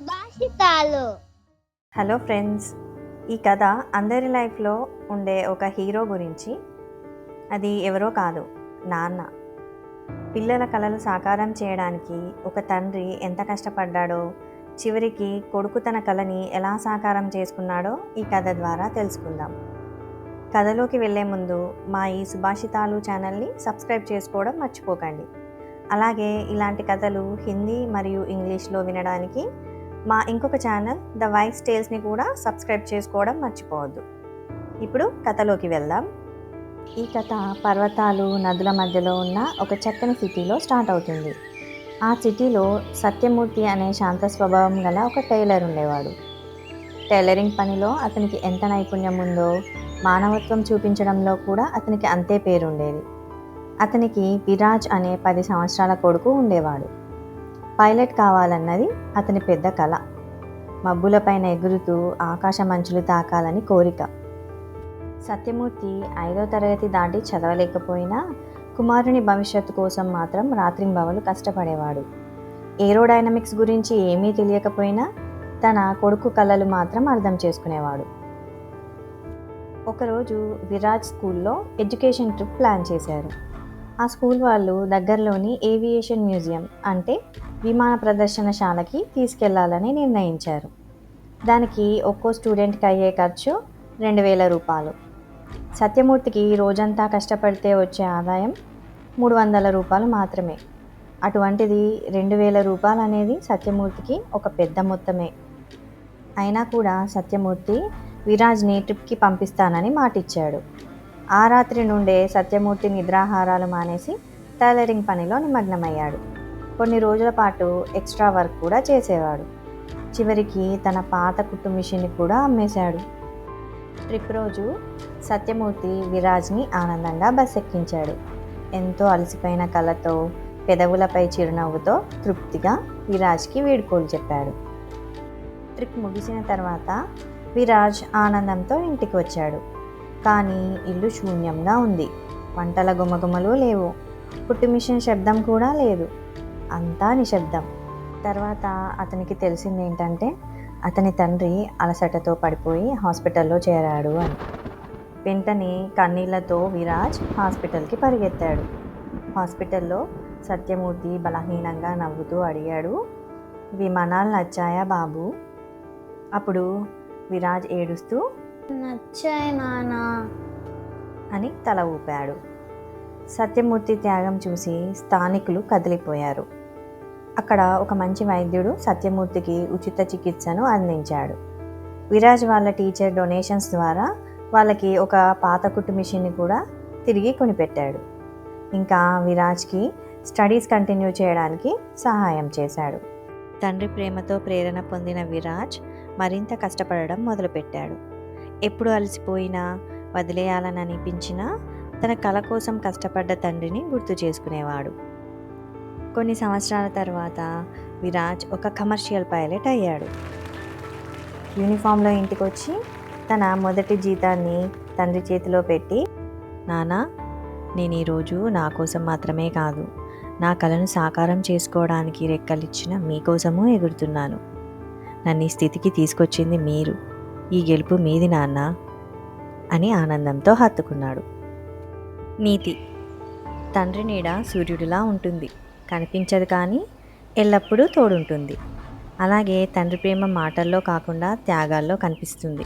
సుభాషితాలు. Hello friends ఈ కథ అందరి లైఫ్లో ఉండే ఒక హీరో గురించి. అది ఎవరో కాదు నాన్న. పిల్లల కలలు సాకారం చేయడానికి ఒక తండ్రి ఎంత కష్టపడ్డాడో చివరికి కొడుకు తన కళని ఎలా సాకారం చేసుకున్నాడో ఈ కథ ద్వారా తెలుసుకుందాం. కథలోకి వెళ్ళే ముందు మా ఈ సుభాషితాలు ఛానల్ని సబ్స్క్రైబ్ చేసుకోవడం మర్చిపోకండి. అలాగే ఇలాంటి కథలు హిందీ మరియు ఇంగ్లీష్లో వినడానికి మా ఇంకొక ఛానల్ ద వైస్ టేల్స్ని కూడా సబ్స్క్రైబ్ చేసుకోవడం మర్చిపోవద్దు. ఇప్పుడు కథలోకి వెళ్దాం. ఈ కథ పర్వతాలు నదుల మధ్యలో ఉన్న ఒక చక్కని సిటీలో స్టార్ట్ అవుతుంది. ఆ సిటీలో సత్యమూర్తి అనే శాంత స్వభావం గల ఒక టైలర్ ఉండేవాడు. టైలరింగ్ పనిలో అతనికి ఎంత నైపుణ్యం ఉందో మానవత్వం చూపించడంలో కూడా అతనికి అంతే పేరుండేది. అతనికి విరాజ్ అనే పది సంవత్సరాల కొడుకు ఉండేవాడు. పైలట్ కావాలన్నది అతని పెద్ద కళ మబ్బులపైన ఎగురుతూ ఆకాశ మంచులు తాకాలని కోరిక. సత్యమూర్తి ఐదో తరగతి దాటి చదవలేకపోయినా కుమారుని భవిష్యత్తు కోసం మాత్రం రాత్రింబవలు కష్టపడేవాడు. ఏరోడైనమిక్స్ గురించి ఏమీ తెలియకపోయినా తన కొడుకు కళలు మాత్రం అర్థం చేసుకునేవాడు. ఒకరోజు విరాజ్ స్కూల్లో ఎడ్యుకేషన్ ట్రిప్ ప్లాన్ చేశారు. ఆ స్కూల్ వాళ్ళు దగ్గరలోని ఏవియేషన్ మ్యూజియం అంటే విమాన ప్రదర్శనశాలకి తీసుకెళ్ళాలని నిర్ణయించారు. దానికి ఒక్కో స్టూడెంట్కి అయ్యే ఖర్చు రెండు వేల రూపాయలు. సత్యమూర్తికి రోజంతా కష్టపడితే వచ్చే ఆదాయం మూడు వందల రూపాయలు మాత్రమే. అటువంటిది రెండు వేల రూపాయలు అనేది సత్యమూర్తికి ఒక పెద్ద మొత్తమే. అయినా కూడా సత్యమూర్తి విరాజ్ని ట్రిప్కి పంపిస్తానని మాటిచ్చాడు. ఆ రాత్రి నుండే సత్యమూర్తి నిద్రాహారాలు మానేసి టైలరింగ్ పనిలో నిమగ్నమయ్యాడు. కొన్ని రోజుల పాటు ఎక్స్ట్రా వర్క్ కూడా చేసేవాడు. చివరికి తన పాత కుట్టు మిషన్ని కూడా అమ్మేశాడు. ట్రిప్ రోజు సత్యమూర్తి విరాజ్ని ఆనందంగా బస్ ఎక్కించాడు. ఎంతో అలసిపోయిన కళతో పెదవులపై చిరునవ్వుతో తృప్తిగా విరాజ్కి వీడుకోలు చెప్పాడు. ట్రిప్ ముగిసిన తర్వాత విరాజ్ ఆనందంతో ఇంటికి వచ్చాడు. కానీ ఇల్లు శూన్యంగా ఉంది. వంటల గుమగుమలు లేవు. కుట్టు మిషన్ శబ్దం కూడా లేదు. అంతా నిశ్శబ్దం. తర్వాత అతనికి తెలిసింది ఏంటంటే అతని తండ్రి అలసటతో పడిపోయి హాస్పిటల్లో చేరాడు అని. వెంటనే కన్నీళ్ళతో విరాజ్ హాస్పిటల్కి పరిగెత్తాడు. హాస్పిటల్లో సత్యమూర్తి బలహీనంగా నవ్వుతూ అడిగాడు విమానాలు నచ్చాయా బాబు? అప్పుడు విరాజ్ ఏడుస్తూ నచ్చాయి నానా అని తల ఊపాడు. సత్యమూర్తి త్యాగం చూసి స్థానికులు కదిలిపోయారు. అక్కడ ఒక మంచి వైద్యుడు సత్యమూర్తికి ఉచిత చికిత్సను అందించాడు. విరాజ్ వాళ్ళ టీచర్ డొనేషన్స్ ద్వారా వాళ్ళకి ఒక పాత కుట్టు మిషన్ని కూడా తిరిగి కొనిపెట్టాడు. ఇంకా విరాజ్కి స్టడీస్ కంటిన్యూ చేయడానికి సహాయం చేశాడు. తండ్రి ప్రేమతో ప్రేరణ పొందిన విరాజ్ మరింత కష్టపడడం మొదలుపెట్టాడు. ఎప్పుడు అలసిపోయినా వదిలేయాలని అనిపించినా తన కళ కోసం కష్టపడ్డ తండ్రిని గుర్తు చేసుకునేవాడు. కొన్ని సంవత్సరాల తర్వాత విరాజ్ ఒక కమర్షియల్ పైలట్ అయ్యాడు. యూనిఫామ్లో ఇంటికి వచ్చి తన మొదటి జీతాన్ని తండ్రి చేతిలో పెట్టి నానా నేను ఈరోజు నా కోసం మాత్రమే కాదు నా కళను సాకారం చేసుకోవడానికి రెక్కలిచ్చిన మీకోసము ఎగురుతున్నాను. నన్ను ఈ స్థితికి తీసుకొచ్చింది మీరు. ఈ గెలుపు మీది నాన్న అని ఆనందంతో హత్తుకున్నాడు. నీతి. తండ్రి నీడ సూర్యుడిలా ఉంటుంది. కనిపించదు కానీ ఎల్లప్పుడూ తోడుంటుంది. అలాగే తండ్రి ప్రేమ మాటల్లో కాకుండా త్యాగాల్లో కనిపిస్తుంది.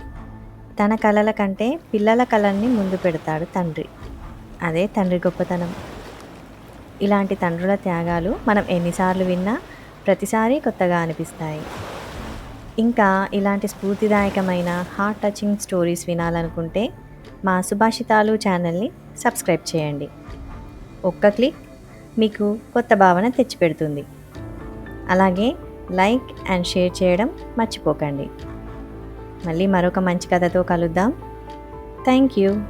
తన కలల కంటే పిల్లల కళల్ని ముందు పెడతాడు తండ్రి. అదే తండ్రి గొప్పతనం. ఇలాంటి తండ్రుల త్యాగాలు మనం ఎన్నిసార్లు విన్నా ప్రతిసారి కొత్తగా అనిపిస్తాయి. ఇంకా ఇలాంటి స్ఫూర్తిదాయకమైన హార్ట్ టచింగ్ స్టోరీస్ వినాలనుకుంటే మా సుభాషితాలు ఛానల్ని సబ్స్క్రైబ్ చేయండి. ఒక్క క్లిక్ మీకు కొత్త భావన తెచ్చిపెడుతుంది. అలాగే లైక్ అండ్ షేర్ చేయడం మర్చిపోకండి. మళ్ళీ మరొక మంచి కథతో కలుద్దాం. Thank you.